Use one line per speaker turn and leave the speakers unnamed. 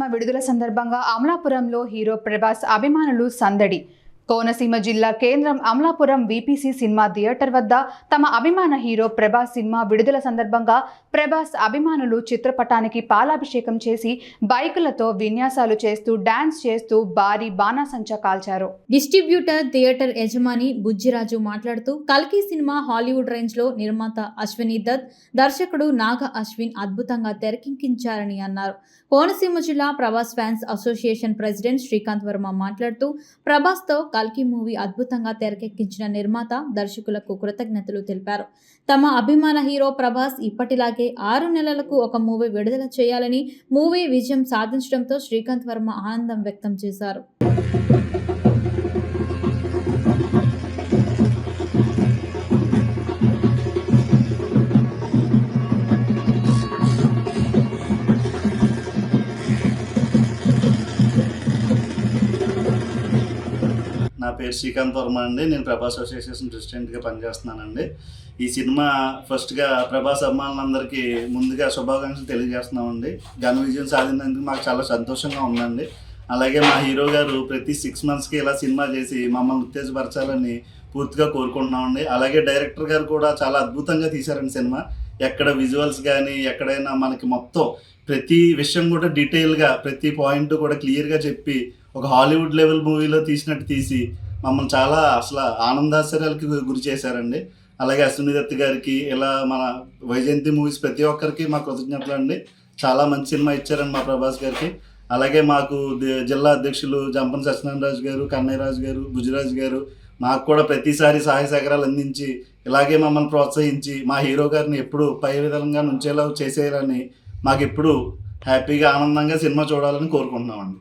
Cinema విడుదల సందర్భంగా అమలాపురంలో హీరో ప్రభాస్ అభిమానులు సందడి. కోనసీమ జిల్లా కేంద్రం అమలాపురం విపిసి సినిమా థియేటర్ వద్ద తమ అభిమాన హీరో ప్రభాస్ సినిమా విడుదల సందర్భంగా ప్రభాస్ అభిమానులు చిత్రపటానికి పాలాభిషేకం చేసి బైకులతో విన్యాసాలు చేస్తూ డాన్స్ చేస్తూ భారీ బాణాసంచా కాల్చారు.
డిస్ట్రిబ్యూటర్ థియేటర్ యజమాని బుజ్జిరాజు మాట్లాడుతూ కల్కి సినిమా హాలీవుడ్ రేంజ్లో నిర్మాత అశ్విని దత్ దర్శకుడు నాగ అశ్విన్ అద్భుతంగా తెరకెక్కించారని అన్నారు. కోనసీమ జిల్లా Prabhas fans association president Srikanth Varma మాట్లాడుతూ ప్రభాస్తో కల్కి మూవీ అద్భుతంగా తెరకెక్కించిన నిర్మాత దర్శకులకు కృతజ్ఞతలు తెలిపారు. తమ అభిమాన హీరో ప్రభాస్ ఇప్పటిలాగే ఆరు నెలలకు ఒక మూవీ విడుదల చేయాలని మూవీ విజయం సాధించడంతో శ్రీకాంత్ వర్మ ఆనందం వ్యక్తం చేశారు.
నా పేరు శ్రీకాంత్ వర్మ అండి. నేను ప్రభాస్ అసోసియేషన్ ప్రెసిడెంట్గా పనిచేస్తున్నానండి. ఈ సినిమా ఫస్ట్గా ప్రభాస్ అభిమానులందరికీ ముందుగా శుభాకాంక్షలు తెలియజేస్తున్నామండి. ఘన విజయం సాధించినందుకు మాకు చాలా సంతోషంగా ఉందండి. అలాగే మా హీరో గారు ప్రతి సిక్స్ మంత్స్కి ఇలా సినిమా చేసి మమ్మల్ని ఉత్తేజపరచాలని పూర్తిగా కోరుకుంటున్నామండి. అలాగే డైరెక్టర్ గారు కూడా చాలా అద్భుతంగా తీశారండి సినిమా. ఎక్కడ విజువల్స్ కానీ ఎక్కడైనా మనకి మొత్తం ప్రతి విషయం కూడా డీటెయిల్గా ప్రతి పాయింట్ కూడా క్లియర్గా చెప్పి ఒక హాలీవుడ్ లెవెల్ మూవీలో తీసినట్టు తీసి మమ్మల్ని చాలా అసలు ఆనందాశ్చర్యాలకి గురి చేశారండి. అలాగే అశ్వనిదత్ గారికి ఇలా మన వైజయంతి మూవీస్ ప్రతి ఒక్కరికి మా కృతజ్ఞతలు అండి. చాలా మంచి సినిమా ఇచ్చారండి మా ప్రభాస్ గారికి. అలాగే మాకు జిల్లా అధ్యక్షులు జంపన్ సత్యనారాయణ రాజు గారు కన్నయ్య రాజు గారు భుజరాజు గారు మాకు కూడా ప్రతిసారి సహాయ సహకారాలు అందించి ఇలాగే మమ్మల్ని ప్రోత్సహించి మా హీరో గారిని ఎప్పుడు పై విధంగా నుంచేలా చేసేయాలని మాకు ఎప్పుడు హ్యాపీగా ఆనందంగా సినిమా చూడాలని కోరుకుంటున్నామండి.